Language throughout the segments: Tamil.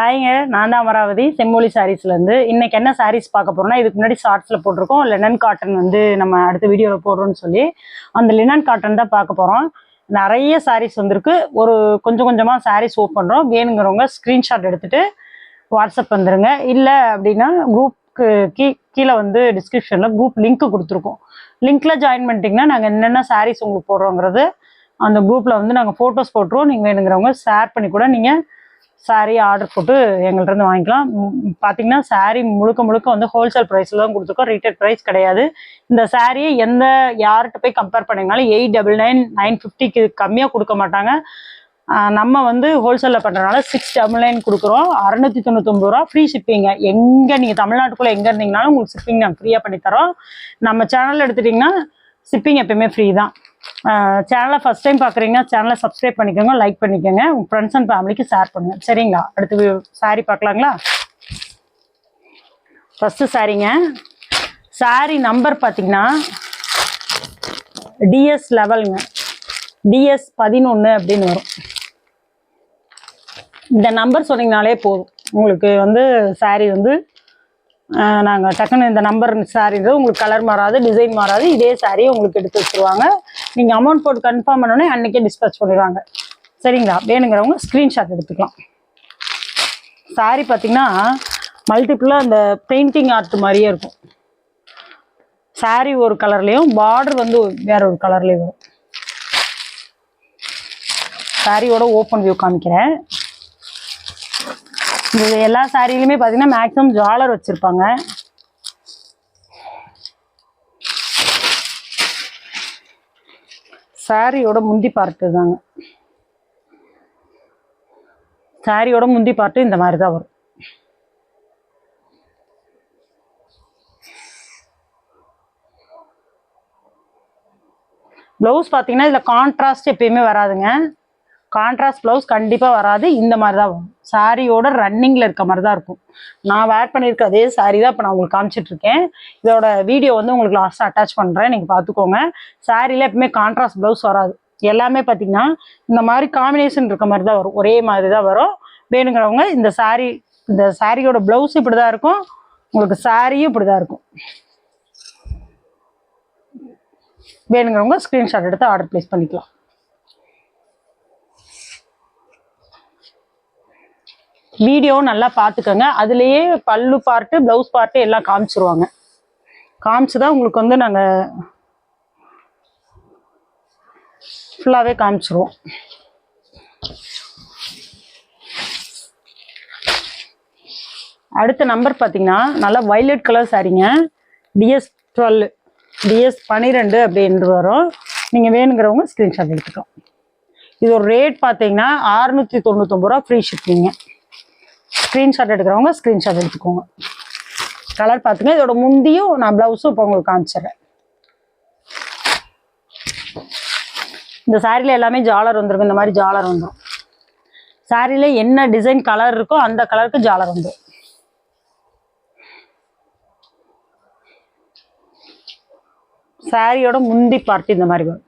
ஹாய்ங்க நான் தான் அமராவதி செம்மொழி சாரீஸ்லேருந்து இன்றைக்கி என்ன சாரீஸ் பார்க்க போகிறோம்னா இதுக்கு முன்னாடி ஷார்ட்ஸில் போட்டிருக்கோம். லெனன் காட்டன் வந்து நம்ம அடுத்த வீடியோவில் போடுறோம்னு சொல்லி. அந்த லினன் காட்டன் தான் பார்க்க போகிறோம் நிறைய சாரீஸ் வந்திருக்கு. ஒரு கொஞ்சம் கொஞ்சமாக சாரீஸ் ஓப் பண்ணுறோம் வேணுங்கிறவங்க ஸ்க்ரீன்ஷாட் எடுத்துகிட்டு வாட்ஸ்அப் வந்துடுங்க இல்லை அப்படின்னா குரூப்க்கு கீ கீழே வந்து டிஸ்கிரிப்ஷனில் குரூப் லிங்க்கு கொடுத்துருக்கோம். லிங்க்கில் ஜாயின் பண்ணிட்டீங்கன்னா நாங்கள் என்னென்ன சாரீஸ் உங்களுக்கு போடுறோங்கிறது அந்த குரூப்பில் வந்து நாங்கள் ஃபோட்டோஸ் போட்டுருவோம். நீங்கள் வேணுங்கிறவங்க ஷேர் பண்ணி கூட நீங்கள் saree ஆர்டர் போட்டு எங்கள்கிட்ட வாங்கிக்கலாம். பார்த்தீங்கன்னா சாரீ முழுக்க முழுக்க வந்து ஹோல்சேல் ப்ரைஸில் தான் கொடுத்துருக்கோம். ரீட்டைல் ப்ரைஸ் கிடையாது. இந்த சாரியை எந்த யார்கிட்ட போய் கம்பேர் பண்ணிங்கனாலும் எயிட் டபுள் நைன் நைன் ஃபிஃப்டிக்கு கம்மியாக கொடுக்க மாட்டாங்க. நம்ம வந்து ஹோல்சேலில் பண்ணுறதுனால சிக்ஸ் டபுள் நைன் கொடுக்குறோம். அறநூற்றி தொண்ணூத்தொம்பது ரூபா ஃப்ரீ ஷிப்பிங்க எங்கே நீங்கள் தமிழ்நாட்டுக்குள்ளே எங்கே இருந்தீங்கனாலும் உங்களுக்கு ஷிப்பிங் நாங்கள் ஃப்ரீயாக பண்ணித்தரோம். நம்ம சேனல் எடுத்துட்டிங்கன்னா ஷிப்பிங் எப்பயுமே ஃப்ரீ தான். சேனலை ஃபஸ்ட் டைம் பார்க்குறீங்கன்னா சேனலை சப்ஸ்கிரைப் பண்ணிக்கோங்க லைக் பண்ணிக்கோங்க. உங்கள் ஃப்ரெண்ட்ஸ் அண்ட் ஃபேமிலிக்கு ஷேர் பண்ணுங்கள் சரிங்களா? அடுத்து சாரி பார்க்கலாங்களா? ஃபஸ்ட்டு சாரிங்க சாரி நம்பர் பார்த்தீங்கன்னா டிஎஸ் லெவலுங்க டிஎஸ் பதினொன்று அப்படின்னு வரும். இந்த நம்பர் சொன்னீங்கனாலே போதும். உங்களுக்கு வந்து saree வந்து நாங்கள் டக்குன்னு இந்த நம்பர் சாரீன்றது உங்களுக்கு கலர் மாறாது டிசைன் மாறாது. இதே saree உங்களுக்கு எடுத்து வச்சுருவாங்க. நீங்கள் அமௌண்ட் போட்டு கன்ஃபார்ம் பண்ணோன்னே அன்றைக்கே டிஸ்பேச் பண்ணிடுவாங்க. சரிங்களா? வேணுங்கிறவங்க ஸ்க்ரீன்ஷாட் எடுத்துக்கலாம். சாரி பார்த்தீங்கன்னா மல்டிப்புளாக அந்த பெயிண்டிங் ஆர்ட் மாதிரியே இருக்கும். சாரி ஒரு கலர்லேயும் பார்டர் வந்து வேற ஒரு கலர்லேயும் வரும். சாரியோட ஓப்பன் வியூ காமிக்கிறேன். இது எல்லா சாரியிலுமே பார்த்தீங்கன்னா மேக்ஸிமம் ஜாலர் வச்சுருப்பாங்க. சாரியோட முந்தி பார்ட்டு தாங்க. சாரியோட முந்தி பார்ட்டு இந்த மாதிரி தான் வரும். ப்ளவுஸ் பார்த்தீங்கன்னா இதில் கான்ட்ராஸ்ட் எப்பயுமே வராதுங்க. கான்ட்ராஸ்ட் ப்ளவுஸ் கண்டிப்பாக வராது. இந்த மாதிரி தான் வரும் சாரியோட ரன்னிங்கில் இருக்க மாதிரி தான் இருக்கும். நான் வேர் பண்ணியிருக்க அதே சாரி தான் இப்போ நான் உங்களுக்கு காமிச்சிட்ருக்கேன் இதோட வீடியோ வந்து உங்களுக்கு லாஸ்ட்டாக அட்டாச் பண்ணுறேன் நீங்கள் பார்த்துக்கோங்க சாரியில் எப்பவுமே கான்ட்ராஸ்ட் ப்ளவுஸ் வராது. எல்லாமே பார்த்தீங்கன்னா இந்த மாதிரி காம்பினேஷன் இருக்க மாதிரி தான் வரும். ஒரே மாதிரி தான் வரும். வேணுங்கிறவங்க இந்த சாரி இந்த சாரியோட ப்ளவுஸ் இப்படி தான் இருக்கும். உங்களுக்கு சாரியும் இப்படி தான் இருக்கும். வேணுங்கிறவங்க ஸ்க்ரீன்ஷாட் எடுத்து ஆர்டர் ப்ளேஸ் பண்ணிக்கலாம். வீடியோ நல்லா பார்த்துக்கோங்க அதுலேயே பல்லு பார்ட்டு ப்ளவுஸ் பார்ட்டு எல்லாம் காமிச்சிருவாங்க. காமிச்சு தான் உங்களுக்கு வந்து நாங்கள் ஃபுல்லாகவே காமிச்சிருவோம். அடுத்த நம்பர் பார்த்தீங்கன்னா நல்லா வைலட் கலர் சாரீங்க. டிஎஸ் டுவெல் டிஎஸ் பன்னிரெண்டு அப்படின்ட்டு வரும். நீங்கள் வேணுங்கிறவங்க ஸ்க்ரீன்ஷாட் எடுத்துக்கலாம். இது ஒரு ரேட் பார்த்தீங்கன்னா ஆறுநூற்றி தொண்ணூத்தொம்பது ரூபா ஃப்ரீ ஷிப்பிங்க ஸ்க்ரீன்ஷாட் எடுக்கிறவங்க ஸ்க்ரீன்ஷாட் எடுத்துக்கோங்க. கலர் பார்த்துங்க இதோட முந்தியும் நான் ப்ளவுஸும் இப்போ உங்களுக்கு காமிச்சிடுறேன். இந்த சாரியில் எல்லாமே ஜாலர் வந்துருக்கும் இந்த மாதிரி ஜாலர் வந்துடும் சாரியில் என்ன டிசைன் கலர் இருக்கோ அந்த கலருக்கு ஜாலர் வந்துடும் சாரியோட முந்தி பார்ட் இந்த மாதிரி வரும்.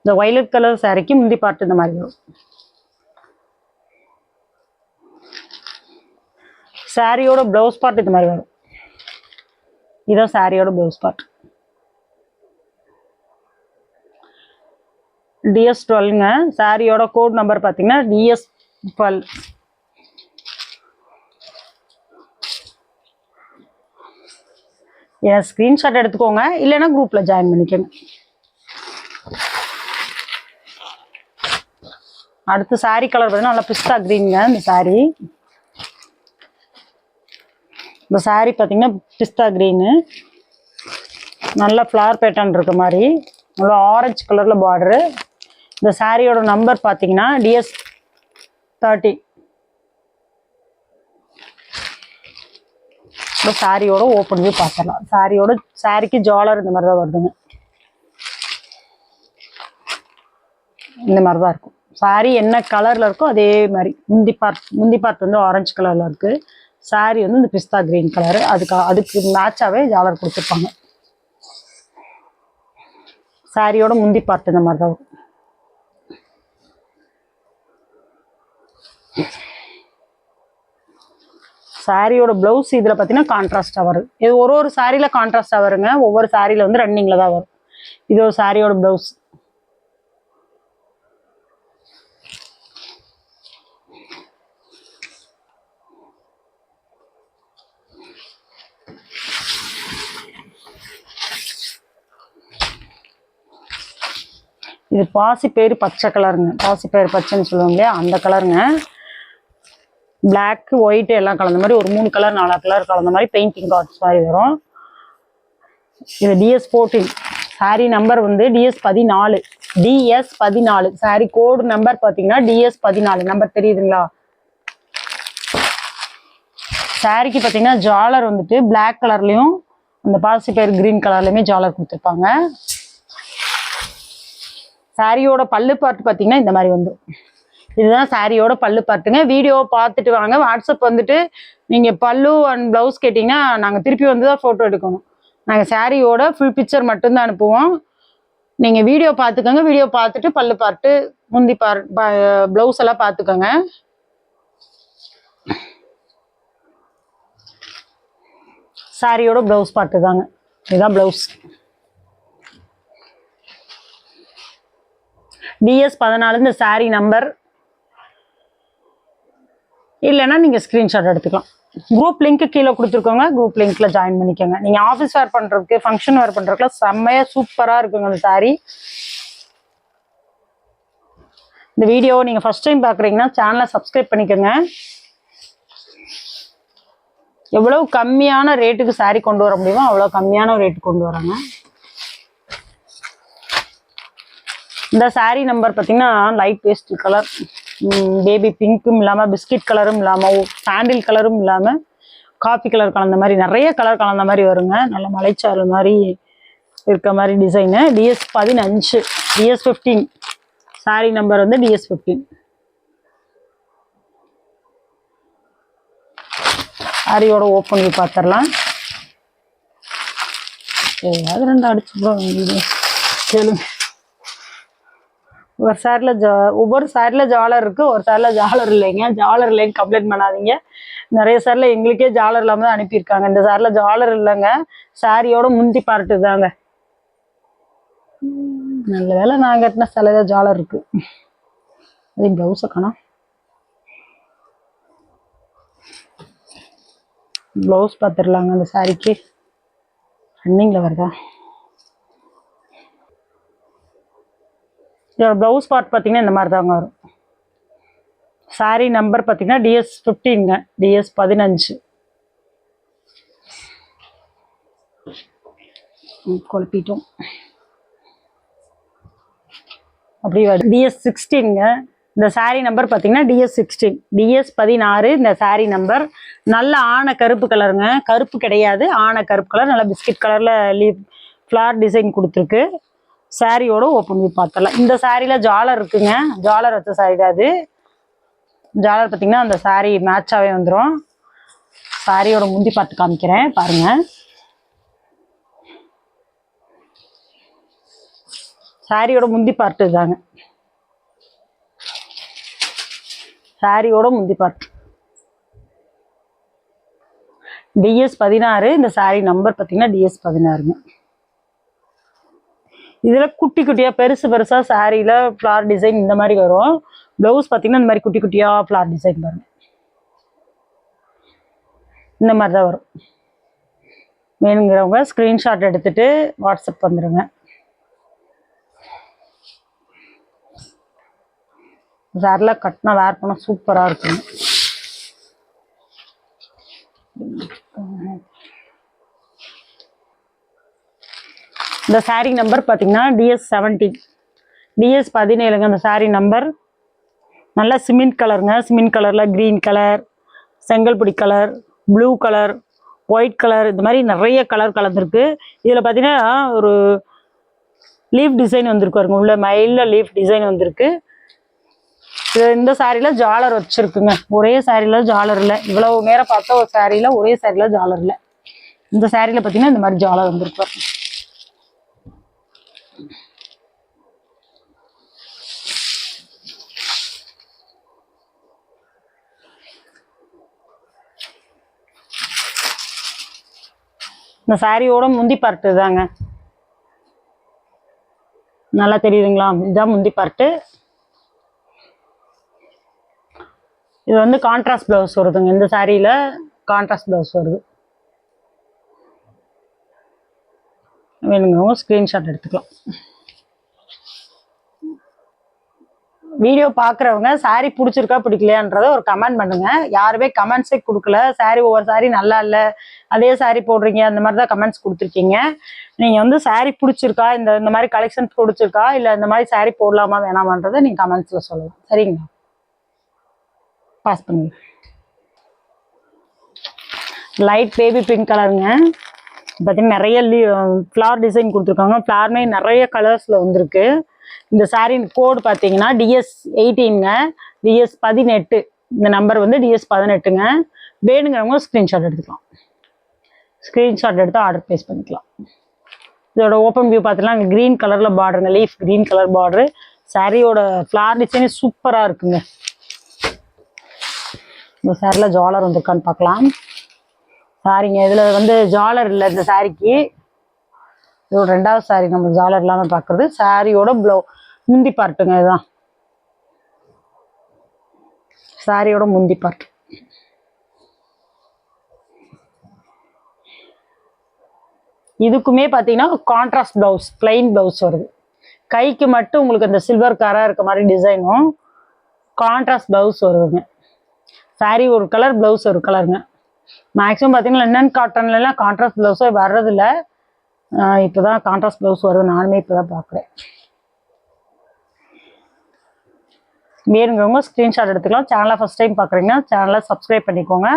இந்த ஒயலட் கலர் சாரிக்கு முந்தி பார்ட் இந்த மாதிரி வரும். சாரியோட ப்ளவுஸ் பார்ட் இது மாதிரி வரும். இதான் சாரியோட ப்ளவுஸ் பார்ட் டிஎஸ் டுவெல்ங்க சாரியோட கோட் நம்பர் பார்த்தீங்கன்னா டிஎஸ் டுவெல் என் ஸ்க்ரீன்ஷாட் எடுத்துக்கோங்க. இல்லைன்னா குரூப்பில் ஜாயின் பண்ணிக்கோங்க. அடுத்து saree கலர் பார்த்தீங்கன்னா நல்லா பிஸ்தா க்ரீனுங்க இந்த சாரீ இந்த சாரீ பார்த்தீங்கன்னா பிஸ்தா க்ரீனு நல்லா ஃப்ளவர் பேட்டர்ன் இருக்க மாதிரி. நல்லா ஆரஞ்சு கலரில் பார்டரு இந்த சாரியோட நம்பர் பார்த்தீங்கன்னா டிஎஸ் தேர்ட்டி இப்போ சாரியோட ஓப்பன் வியூ பார்த்துடலாம். சாரியோட சாரிக்கு ஜாலர் இந்த மாதிரி தான் வருதுங்க. இந்த மாதிரி தான் இருக்கும். சாரி என்ன கலரில் இருக்கோ அதே மாதிரி. முந்தி பார்ட் முந்தி பார்ட் வந்து ஆரஞ்சு கலரில் இருக்குது சாரி வந்து இந்த பிஸ்தா கிரீன் கலரு அதுக்கு அதுக்கு மேட்சாகவே ஜாலர் கொடுத்துருப்பாங்க. சாரியோட முந்தி பார்ட் இந்த மாதிரி தான் வரும். சாரியோட ப்ளவுஸ் இதில் பார்த்தீங்கன்னா கான்ட்ராஸ்டாக வரும். இது ஒரு ஒரு சாரியில் கான்ட்ராஸ்டாக வருங்க. ஒவ்வொரு சாரியில் வந்து ரன்னிங்கில் தான் வரும். இது ஒரு சாரியோட ப்ளவுஸ் இது பாசி பேர் பச்சை கலருங்க. பாசி பேர் பச்சைன்னு சொல்லுவாங்க இல்லையா? அந்த கலருங்க. பிளாக்கு ஒயிட்டு எல்லாம் கலந்த மாதிரி ஒரு மூணு கலர் நாலு கலர் கலந்த மாதிரி பெயிண்டிங் கார்ட்ஸ் மாதிரி வரும். இது டிஎஸ் ஃபோர்டீன் சாரி நம்பர் வந்து டிஎஸ் பதினாலு. டிஎஸ் பதினாலு. சாரி கோடு நம்பர் பார்த்தீங்கன்னா டிஎஸ் பதினாலு. நம்பர் தெரியுதுங்களா? சாரிக்கு பார்த்தீங்கன்னா ஜாலர் வந்துட்டு பிளாக் கலர்லையும் அந்த பாசி பேர் கிரீன் கலர்லையுமே ஜாலர் கொடுத்துருப்பாங்க. சாரியோட பல்லு பார்ட் பார்த்தீங்கன்னா இந்த மாதிரி வந்து. இதுதான் சாரியோட பல்லு பார்ட்டுங்க வீடியோ பார்த்துட்டு வாங்க. வாட்ஸ்அப் வந்துட்டு நீங்கள் பல்லு அண்ட் ப்ளவுஸ் கேட்டிங்கன்னா நாங்கள் திருப்பி வந்து தான் ஃபோட்டோ எடுக்கணும். நாங்கள் சாரியோட ஃபுல் பிக்சர் மட்டும்தான் அனுப்புவோம். நீங்கள் வீடியோ பார்த்துக்கோங்க. வீடியோ பார்த்துட்டு பல்லு பார்ட்டு முந்தி பார் ப்ளவுஸ் எல்லாம் பார்த்துக்கோங்க. சாரியோட ப்ளவுஸ் பார்ட்டு தாங்க. இதுதான் ப்ளவுஸ் டிஎஸ் பதினாலு இந்த சாரீ நம்பர் இல்லைன்னா நீங்கள் ஸ்க்ரீன்ஷாட் எடுத்துக்கலாம். குரூப் லிங்க்கு கீழே கொடுத்துருக்கோங்க. குரூப் லிங்க்ல ஜாயின் பண்ணிக்கோங்க. நீங்கள் ஆஃபீஸ் வேர் பண்ணுறதுக்கு ஃபங்க்ஷன் வேர் பண்ணுறதுக்குலாம் செம்மையாக சூப்பராக இருக்குங்க அந்த சாரீ இந்த வீடியோ நீங்கள் ஃபஸ்ட் டைம் பார்க்குறீங்கன்னா சேனலை சப்ஸ்கிரைப் பண்ணிக்கோங்க. எவ்வளவு கம்மியான ரேட்டுக்கு saree கொண்டு வர முடியுமோ அவ்வளோ கம்மியான ரேட்டு கொண்டு வராங்க இந்த சாரீ நம்பர் பார்த்தீங்கன்னா லைட் பேஸ்ட் கலர் பேபி பிங்க்கும் இல்லாமல் பிஸ்கட் கலரும் இல்லாமல் சாண்டில் கலரும் இல்லாமல் காஃபி கலர் கலந்த மாதிரி நிறைய கலர் கலந்த மாதிரி வருங்க. நல்ல மலைச்சாறு மாதிரி இருக்க மாதிரி டிசைனு டிஎஸ் பதினஞ்சு டிஎஸ் ஃபிஃப்டீன் சாரீ நம்பர் வந்து டிஎஸ் ஃபிஃப்டீன் சாரியோட ஓப்பன் பண்ணி பார்த்துடலாம் ஏதாவது ரெண்டு அடிச்சு கேளுங்க. ஒரு சாரில் ஜா ஒவ்வொரு சைடில் ஜாலர் இருக்குது ஒரு சாரில் ஜாலர் இல்லைங்க. ஜாலர் இல்லைன்னு கம்ப்ளைண்ட் பண்ணாதீங்க. நிறைய சேரில் எங்களுக்கே ஜாலர் இல்லாமல் தான் அனுப்பியிருக்காங்க. இந்த சாரில் ஜாலர் இல்லைங்க. சாரியோட முந்தி பார்ட்டு தாங்க. நல்ல வேலை நான் கட்டின சிலையில ஜாலர் இருக்குது அது ப்ளவுஸை காணோம். ப்ளவுஸ் பார்த்துடலாங்க அந்த சாரிக்கு ரன்னிங்கில் வருதா? இதோட ப்ளவுஸ் பார்ட் பார்த்தீங்கன்னா இந்த மாதிரி தாங்க வரும் சாரீ நம்பர் பார்த்தீங்கன்னா டிஎஸ் ஃபிஃப்டீனுங்க டிஎஸ் பதினஞ்சு. குழப்பிட்டோம் அப்படி டிஎஸ் சிக்ஸ்டீனுங்க இந்த சாரீ நம்பர் பார்த்தீங்கன்னா டிஎஸ் சிக்ஸ்டீன் டிஎஸ் பதினாறு இந்த சாரீ நம்பர் நல்ல ஆன கருப்பு கலருங்க கருப்பு கிடையாது. ஆன கருப்பு கலர் நல்ல பிஸ்கட் கலரில் லீவ் ஃப்ளார் டிசைன் கொடுத்துருக்கு. சாரியோட ஓப்பன் பண்ணி இந்த சாரியில் ஜாலர் இருக்குங்க. ஜாலர் வச்ச சாரி தான் அது ஜாலர் பார்த்தீங்கன்னா அந்த சாரி மேட்சாகவே வந்துடும் சாரியோட முந்தி பார்த்து காமிக்கிறேன். பாருங்க. சாரியோட முந்தி பார்ட்டு தாங்க சாரியோட முந்தி பார்ட் டிஎஸ் பதினாறு. இந்த சாரி நம்பர் பார்த்தீங்கன்னா டிஎஸ் பதினாறுங்க. இதில் குட்டி குட்டியாக பெருசு பெருசாக சாரியில் ஃப்ளார் டிசைன் இந்த மாதிரி வரும். ப்ளவுஸ் பார்த்தீங்கன்னா இந்த மாதிரி குட்டி குட்டியாக ஃப்ளார் டிசைன் வரும் இந்த மாதிரி தான் வரும். வேணுங்கிறவங்க ஸ்க்ரீன்ஷாட் எடுத்துட்டு வாட்ஸ்அப் வந்துடுங்க வேரில் கட்டினா வேர் பண்ணால் சூப்பராக இருக்குங்க இந்த சாரீ நம்பர் பார்த்தீங்கன்னா டிஎஸ் செவன்டீன் டிஎஸ் பதினேழுங்க அந்த சாரீ நம்பர் நல்லா சிமெண்ட் கலருங்க சிமெண்ட் கலரில் க்ரீன் கலர் செங்கல்புடி colour blue colour white colour இந்த மாதிரி நிறைய கலர் கலந்துருக்கு. இதில் பார்த்தீங்கன்னா ஒரு லீஃப் டிசைன் வந்திருக்கு பாருங்க. உள்ள மயிலில் லீஃப் டிசைன் வந்திருக்கு. இது இந்த சாரியில் ஜாலர் வச்சுருக்குங்க. ஒரே சாரியில் ஜாலர் இல்லை. இவ்வளவு நேரம் பார்த்தா ஒரு சாரியில் ஒரே சாரியில் ஜாலர் இல்லை. இந்த சாரியில் பார்த்தீங்கன்னா இந்த மாதிரி ஜாலர் வந்திருக்கு இந்த சாரியோட முந்தி பார்ட்டு தாங்க நல்லா தெரியுதுங்களா? இதுதான் முந்தி பார்ட்டு இது வந்து கான்ட்ராஸ்ட் ப்ளவுஸ் வருதுங்க. இந்த சாரியில் கான்ட்ராஸ்ட் ப்ளவுஸ் வருது. வேணுங்கிறவங்க ஸ்க்ரீன்ஷாட் எடுத்துக்கலாம். வீடியோ பார்க்குறவங்க saree பிடிச்சிருக்கா பிடிக்கலையான்றத ஒரு கமெண்ட் பண்ணுங்க. யாருமே கமெண்ட்ஸே கொடுக்கல. saree ஒவ்வொரு saree நல்லா இல்லை. அதே saree போடுறீங்க அந்த மாதிரி தான் கமெண்ட்ஸ் கொடுத்துருக்கீங்க. நீங்கள் வந்து saree பிடிச்சிருக்கா? இந்த இந்த மாதிரி கலெக்ஷன்ஸ் பிடிச்சிருக்கா? இல்லை இந்த மாதிரி saree போடலாமா வேணாமான்றதை நீங்கள் கமெண்ட்ஸில் சொல்லலாம். சரிங்களா? பாஸ் பண்ணுங்க. லைட் பேபி பிங்க் கலருங்க பார்த்தீங்கன்னா நிறைய ஃப்ளவர் டிசைன் கொடுத்துருக்காங்க. ஃப்ளவர்மே நிறைய கலர்ஸில் வந்திருக்கு. இந்த சாரின் கோடு பார்த்தீங்கன்னா டிஎஸ் எயிட்டீனுங்க டிஎஸ் பதினெட்டு. இந்த நம்பர் வந்து டிஎஸ் பதினெட்டுங்க. வேணுங்கிறவங்க ஸ்க்ரீன்ஷாட் எடுத்துக்கலாம். ஸ்க்ரீன்ஷாட் எடுத்து ஆர்டர் ப்ளேஸ் பண்ணிக்கலாம். இதோட ஓப்பன் வியூ பார்த்தீங்கன்னா அங்கே க்ரீன் கலரில் பார்டருங்க லீஃப் க்ரீன் கலர் பார்டரு சாரியோட ஃப்ளார் டிசைனே சூப்பராக இருக்குங்க. இந்த சாரியில் ஜாலர் வந்திருக்கான்னு பார்க்கலாம். சாரிங்க இதில் வந்து ஜாலர் இல்லை இந்த சாரிக்கு இதோட ரெண்டாவது சாரி நம்ம ஜாலர் இல்லாமல் பார்க்குறது சாரியோட ப்ளவு முந்தி பார்ட்டுங்க இதுதான். சாரியோட முந்தி பார்ட் இதுக்குமே பார்த்தீங்கன்னா கான்ட்ராஸ்ட் ப்ளவுஸ் பிளைன் ப்ளவுஸ் வருது. கைக்கு மட்டும் உங்களுக்கு அந்த சில்வர் காராக இருக்க மாதிரி டிசைனும் கான்ட்ராஸ்ட் ப்ளவுஸ் வருதுங்க. saree ஒரு கலர் ப்ளவுஸ் ஒரு கலருங்க மேக்ஸிமம் பார்த்தீங்கன்னா லெனன் காட்டன்லலாம் கான்ட்ராஸ்ட் ப்ளவுஸே வர்றதில்ல. இப்போ தான் கான்ட்ராஸ்ட் ப்ளவுஸ் வருது. நானுமே இப்போ தான் பார்க்குறேன் வேணுங்கிறவங்க ஸ்க்ரீன்ஷாட் எடுத்துக்கலாம். சேனலை ஃபஸ்ட் டைம் பார்க்குறீங்கன்னா சேனலை சப்ஸ்கிரைப் பண்ணிக்கோங்க.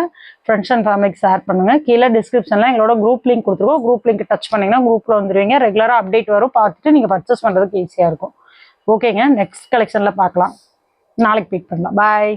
ஃப்ரெண்ட்ஸ் அண்ட் ஃபேமிலிக்கு ஷேர் பண்ணுங்கள் கீழே டிஸ்கிரிப்ஷனில் எங்களோட குரூப் லிங்க் கொடுத்துருக்கோம். குரூப் லிங்க் டச் பண்ணிங்கன்னா குரூப்பில் வந்துடுவீங்க ரெகுலராக அப்டேட் வரும். பார்த்துட்டு நீங்கள் பர்ச்சேஸ் பண்ணுறதுக்கு ஈஸியாக இருக்கும். ஓகேங்க நெக்ஸ்ட் கலெக்ஷனில் பார்க்கலாம். நாளைக்கு பிக் பண்ணலாம். பாய்